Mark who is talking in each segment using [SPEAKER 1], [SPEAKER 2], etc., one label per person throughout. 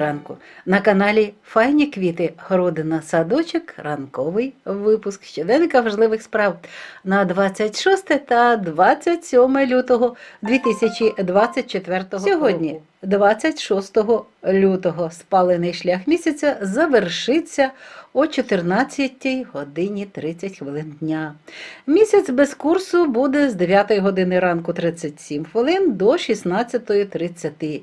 [SPEAKER 1] ранку. На каналі Файні квіти, городина, садочок, ранковий випуск щоденника важливих справ на 26 та 27 лютого 2024 року. Сьогодні, 26 лютого, спалений шлях місяця завершиться о 14 годині 30 хвилин дня. Місяць без курсу буде з 9 години ранку 37 хвилин до 16.30.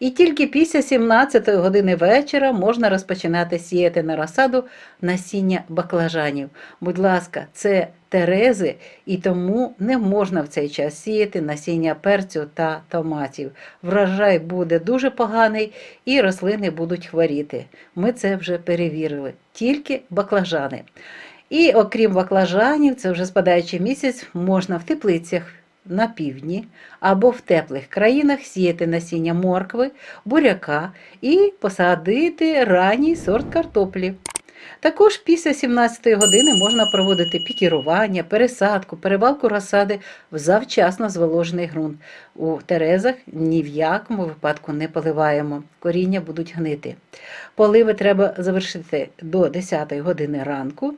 [SPEAKER 1] І тільки після 17 години вечора можна розпочинати сіяти на розсаду насіння баклажанів. Будь ласка, це терези, і тому не можна в цей час сіяти насіння перцю та томатів. Врожай буде дуже поганий і рослини будуть хворіти. Ми це вже перевірили. Тільки баклажани. І окрім баклажанів, це вже спадаючий місяць, можна в теплицях на півдні або в теплих країнах сіяти насіння моркви, буряка і посадити ранній сорт картоплі. Також після 17 години можна проводити пікірування, пересадку, перевалку розсади в завчасно зволожений ґрунт. У терезах ні в якому випадку не поливаємо, коріння будуть гнити. Поливи треба завершити до 10 години ранку.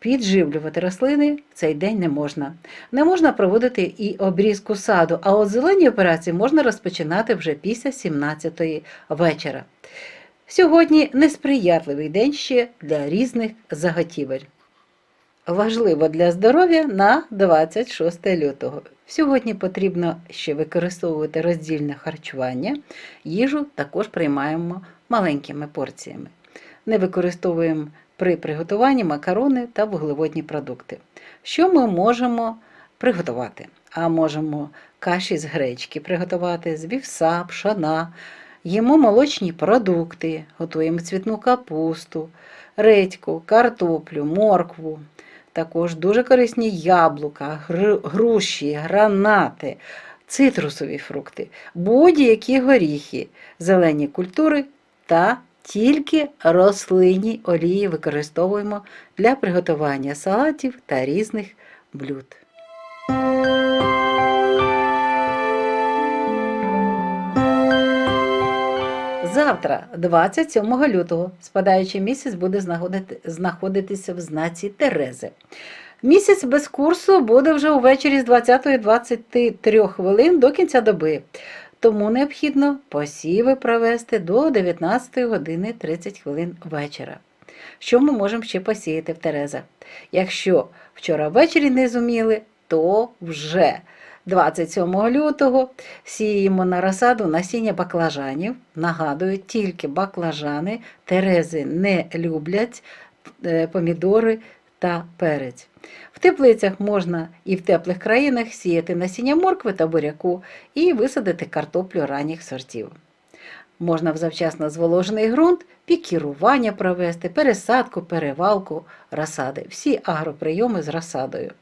[SPEAKER 1] Підживлювати рослини в цей день не можна. Не можна проводити і обрізку саду, а от зелені операції можна розпочинати вже після 17 вечора. Сьогодні несприятливий день ще для різних заготівель. Важливо для здоров'я на 26 лютого. Сьогодні потрібно ще використовувати роздільне харчування. Їжу також приймаємо маленькими порціями. Не використовуємо при приготуванні макарони та вуглеводні продукти. Що ми можемо приготувати? А можемо каші з гречки приготувати, з вівса, пшона, їмо молочні продукти, готуємо цвітну капусту, редьку, картоплю, моркву. Також дуже корисні яблука, груші, гранати, цитрусові фрукти, будь-які горіхи, зелені культури та тільки рослинні олії використовуємо для приготування салатів та різних блюд. Завтра, 27 лютого, спадаючий місяць буде знаходитися в знаці Терези. Місяць без курсу буде вже увечері з 20-23 хвилин до кінця доби. Тому необхідно посіви провести до 19 години 30 хвилин вечора. Що ми можемо ще посіяти в Терезах? Якщо вчора ввечері не зуміли, то вже 27 лютого сіємо на розсаду насіння баклажанів. Нагадую, тільки баклажани, терези не люблять е, помідори та перець. В теплицях можна і в теплих країнах сіяти насіння моркви та буряку і висадити картоплю ранніх сортів. Можна в завчасно зволожений ґрунт пікірування провести, пересадку, перевалку розсади, всі агроприйоми з розсадою.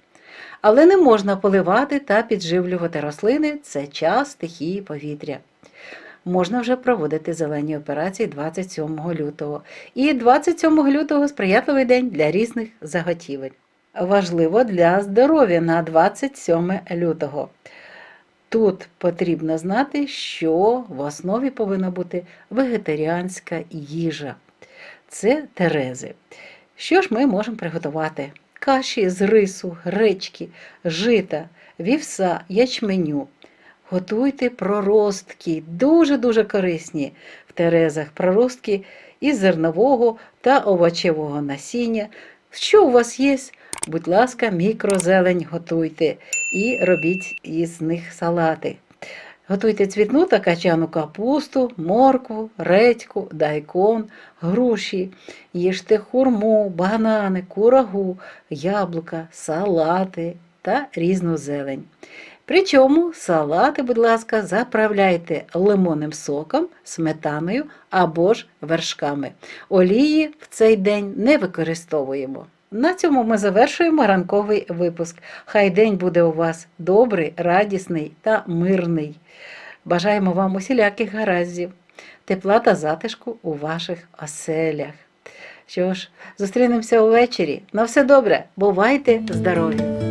[SPEAKER 1] Але не можна поливати та підживлювати рослини це час стихії повітря. Можна вже проводити зелені операції 27 лютого. І 27 лютого сприятливий день для різних заготівель. Важливо для здоров'я на 27 лютого. Тут потрібно знати, що в основі повинна бути вегетаріанська їжа. Це терези. Що ж ми можемо приготувати? Каші з рису, гречки, жита, вівса, ячменю. Готуйте проростки, дуже-дуже корисні в терезах проростки із зернового та овочевого насіння. Що у вас є? Будь ласка, мікрозелень готуйте і робіть із них салати. Готуйте цвітну та качану капусту, моркву, редьку, дайкон, груші, їжте хурму, банани, курагу, яблука, салати та різну зелень. Причому салати, будь ласка, заправляйте лимонним соком, сметаною або ж вершками. Олії в цей день не використовуємо. На цьому ми завершуємо ранковий випуск. Хай день буде у вас добрий, радісний та мирний. Бажаємо вам усіляких гараздів, тепла та затишку у ваших оселях. Що ж, зустрінемося увечері. На все добре, бувайте здорові!